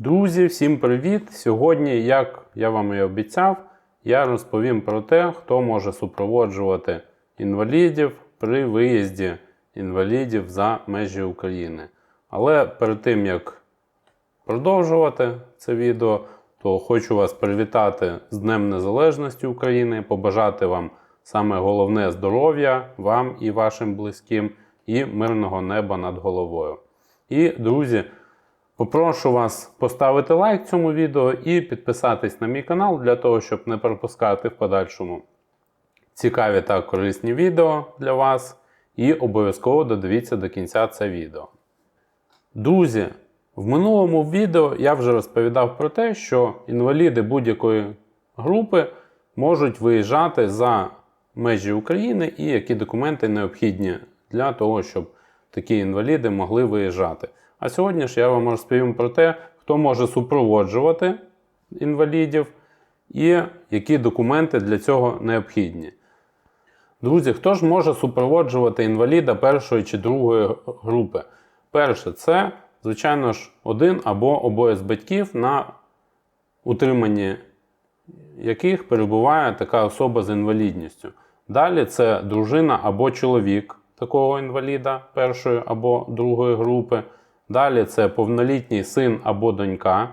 Друзі, всім привіт! Сьогодні, як я вам і обіцяв, я розповім про те, хто може супроводжувати інвалідів при виїзді інвалідів за межі України. Але перед тим як продовжувати це відео, то хочу вас привітати з Днем Незалежності України, побажати вам саме головне здоров'я вам і вашим близьким, і мирного неба над головою. І, друзі, Попрошу вас поставити лайк цьому відео і підписатись на мій канал для того, щоб не пропускати в подальшому цікаві та корисні відео для вас. І обов'язково додивіться до кінця це відео. Друзі, в минулому відео я вже розповідав про те, що інваліди будь-якої групи можуть виїжджати за межі України і які документи необхідні для того, щоб такі інваліди могли виїжджати. А сьогодні ж я вам розповім про те, хто може супроводжувати інвалідів і які документи для цього необхідні. Друзі, хто ж може супроводжувати інваліда першої чи другої групи? Перше, це, звичайно ж, один або обоє з батьків, на утриманні яких перебуває така особа з інвалідністю. Далі це дружина або чоловік такого інваліда першої або другої групи. Далі це повнолітній син або донька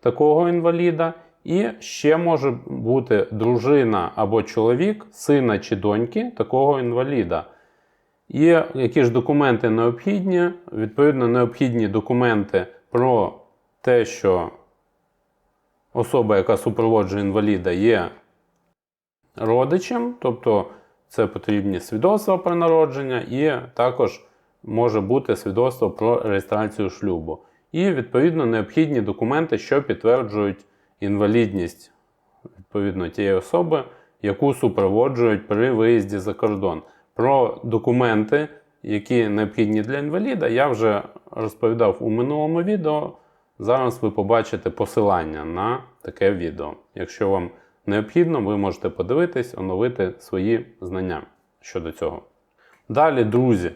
такого інваліда. І ще може бути дружина або чоловік, сина чи доньки такого інваліда. І які ж документи необхідні? Відповідно, необхідні документи про те, що особа, яка супроводжує інваліда, є родичем, тобто це потрібні свідоцтва про народження, і також може бути свідоцтво про реєстрацію шлюбу. І, відповідно, необхідні документи, що підтверджують інвалідність відповідно тієї особи, яку супроводжують при виїзді за кордон. Про документи, які необхідні для інваліда, я вже розповідав у минулому відео. Зараз ви побачите посилання на таке відео. Якщо вам необхідно, ви можете подивитись, оновити свої знання щодо цього. Далі, друзі,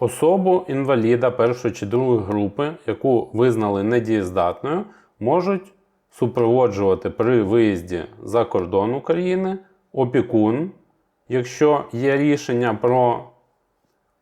особу інваліда першої чи другої групи, яку визнали недієздатною, можуть супроводжувати при виїзді за кордон України опікун, якщо є рішення про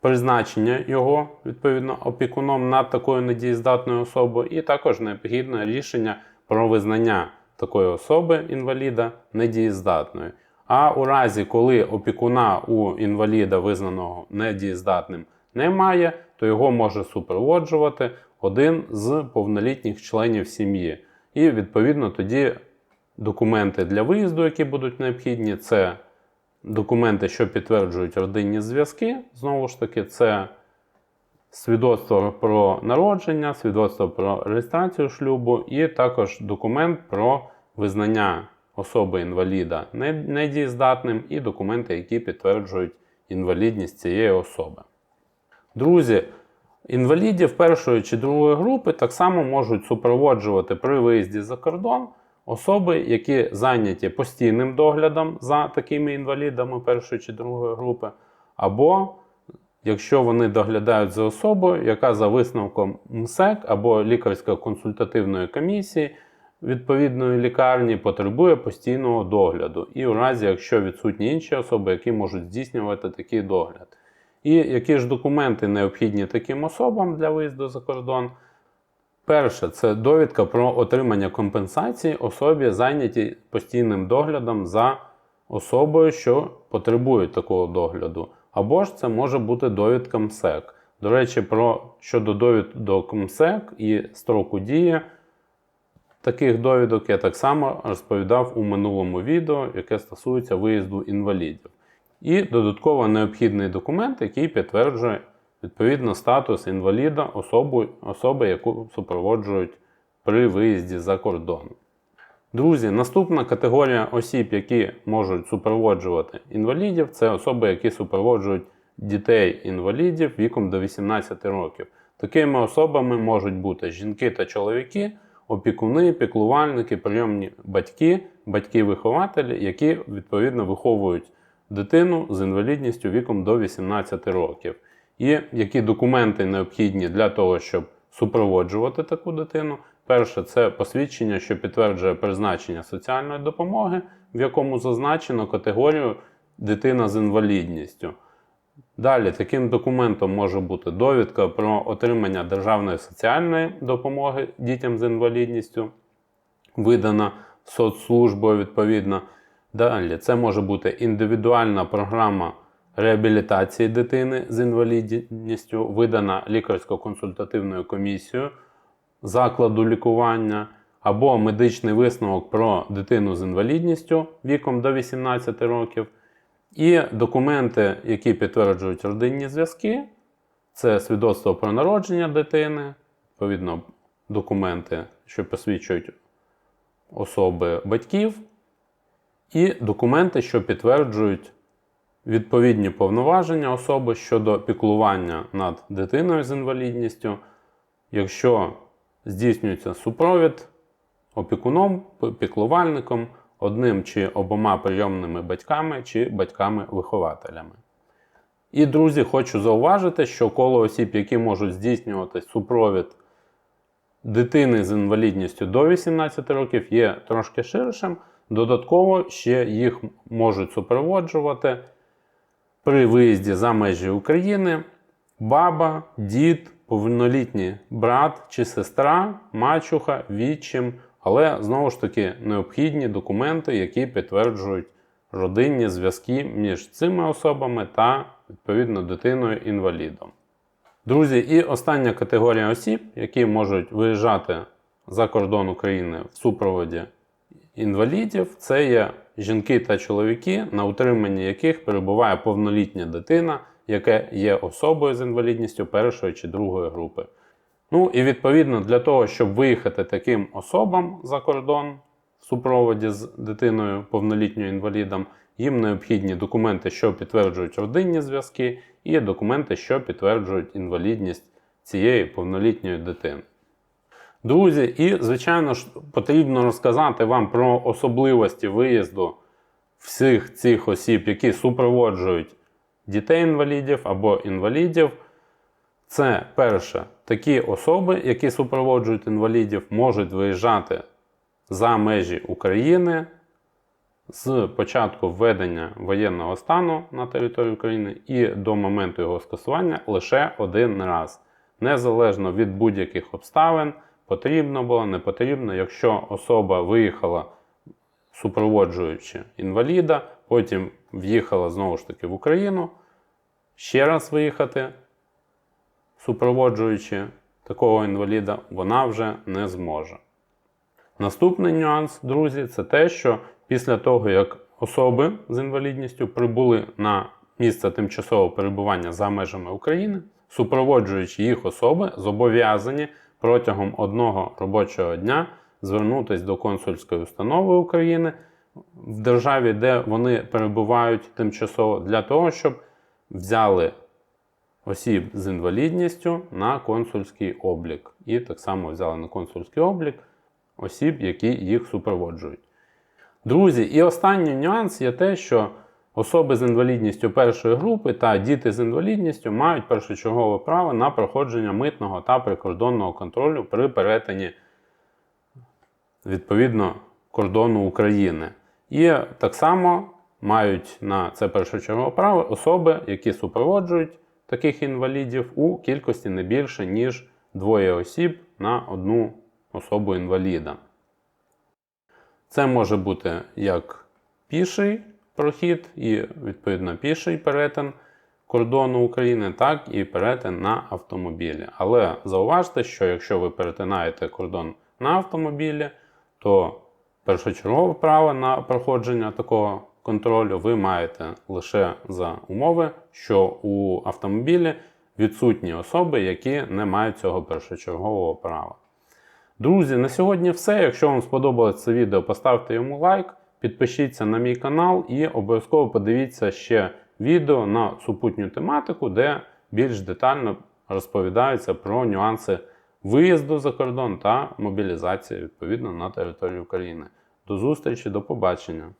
призначення його відповідно опікуном над такою недієздатною особою, і також необхідне рішення про визнання такої особи інваліда недієздатною. А у разі, коли опікуна у інваліда, визнаного недієздатним, немає, то його може супроводжувати один з повнолітніх членів сім'ї. І, відповідно, тоді документи для виїзду, які будуть необхідні, це документи, що підтверджують родинні зв'язки. Знову ж таки, це свідоцтво про народження, свідоцтво про реєстрацію шлюбу, і також документ про визнання особи інваліда недієздатним, і документи, які підтверджують інвалідність цієї особи. Друзі, інвалідів першої чи другої групи так само можуть супроводжувати при виїзді за кордон особи, які зайняті постійним доглядом за такими інвалідами першої чи другої групи, або якщо вони доглядають за особою, яка за висновком МСЕК або лікарсько-консультативної комісії відповідної лікарні потребує постійного догляду, і у разі, якщо відсутні інші особи, які можуть здійснювати такий догляд. І які ж документи необхідні таким особам для виїзду за кордон? Перше, це довідка про отримання компенсації особі, зайняті постійним доглядом за особою, що потребує такого догляду. Або ж це може бути довідка МСЕК. До речі, про щодо довідок МСЕК і строку дії таких довідок я так само розповідав у минулому відео, яке стосується виїзду інвалідів. І додатково необхідний документ, який підтверджує відповідно статус інваліда особи, особи, яку супроводжують при виїзді за кордон. Друзі, наступна категорія осіб, які можуть супроводжувати інвалідів, це особи, які супроводжують дітей-інвалідів віком до 18 років. Такими особами можуть бути жінки та чоловіки, опікуни, піклувальники, прийомні батьки, батьки-вихователі, які відповідно виховують дитину з інвалідністю віком до 18 років. І які документи необхідні для того, щоб супроводжувати таку дитину. Перше, це посвідчення, що підтверджує призначення соціальної допомоги, в якому зазначено категорію дитина з інвалідністю. Далі таким документом може бути довідка про отримання державної соціальної допомоги дітям з інвалідністю, видана соцслужбою відповідно. Далі це може бути індивідуальна програма реабілітації дитини з інвалідністю, видана лікарсько-консультативною комісією закладу лікування, або медичний висновок про дитину з інвалідністю віком до 18 років. І документи, які підтверджують родинні зв'язки, це свідоцтво про народження дитини, відповідно, документи, що посвідчують особи батьків, і документи, що підтверджують відповідні повноваження особи щодо піклування над дитиною з інвалідністю, якщо здійснюється супровід опікуном, піклувальником, одним чи обома прийомними батьками чи батьками-вихователями. І, друзі, хочу зауважити, що коло осіб, які можуть здійснювати супровід дитини з інвалідністю до 18 років, є трошки ширшим. Додатково ще їх можуть супроводжувати при виїзді за межі України баба, дід, повнолітній брат чи сестра, мачуха, відчим, але знову ж таки необхідні документи, які підтверджують родинні зв'язки між цими особами та відповідно дитиною-інвалідом. Друзі, і остання категорія осіб, які можуть виїжджати за кордон України в супроводі інвалідів, це є жінки та чоловіки, на утриманні яких перебуває повнолітня дитина, яка є особою з інвалідністю першої чи другої групи. Ну і відповідно для того, щоб виїхати таким особам за кордон в супроводі з дитиною повнолітньою інвалідом, їм необхідні документи, що підтверджують родинні зв'язки, і документи, що підтверджують інвалідність цієї повнолітньої дитини. Друзі, і, звичайно ж, потрібно розказати вам про особливості виїзду всіх цих осіб, які супроводжують дітей-інвалідів або інвалідів. Це перше, такі особи, які супроводжують інвалідів, можуть виїжджати за межі України з початку введення воєнного стану на територію України і до моменту його скасування лише один раз. Незалежно від будь-яких обставин, потрібно було, не потрібно. Якщо особа виїхала, супроводжуючи інваліда, потім в'їхала знову ж таки в Україну, ще раз виїхати, супроводжуючи такого інваліда, вона вже не зможе. Наступний нюанс, друзі, це те, що після того, як особи з інвалідністю прибули на місце тимчасового перебування за межами України, супроводжуючи їх особи, зобов'язані протягом одного робочого дня звернутися до консульської установи України в державі, де вони перебувають тимчасово, для того, щоб взяли осіб з інвалідністю на консульський облік. І так само взяли на консульський облік осіб, які їх супроводжують. Друзі, і останній нюанс є те, що особи з інвалідністю першої групи та діти з інвалідністю мають першочергове право на проходження митного та прикордонного контролю при перетині відповідно кордону України. І так само мають на це першочергове право особи, які супроводжують таких інвалідів у кількості не більше, ніж двоє осіб на одну особу інваліда. Це може бути як піший прохід і, відповідно, піший перетин кордону України, так і перетин на автомобілі. Але зауважте, що якщо ви перетинаєте кордон на автомобілі, то першочергове право на проходження такого контролю ви маєте лише за умови, що у автомобілі відсутні особи, які не мають цього першочергового права. Друзі, на сьогодні все. Якщо вам сподобалось це відео, поставте йому лайк, підпишіться на мій канал і обов'язково подивіться ще відео на супутню тематику, де більш детально розповідаються про нюанси виїзду за кордон та мобілізації відповідно на територію України. До зустрічі, до побачення!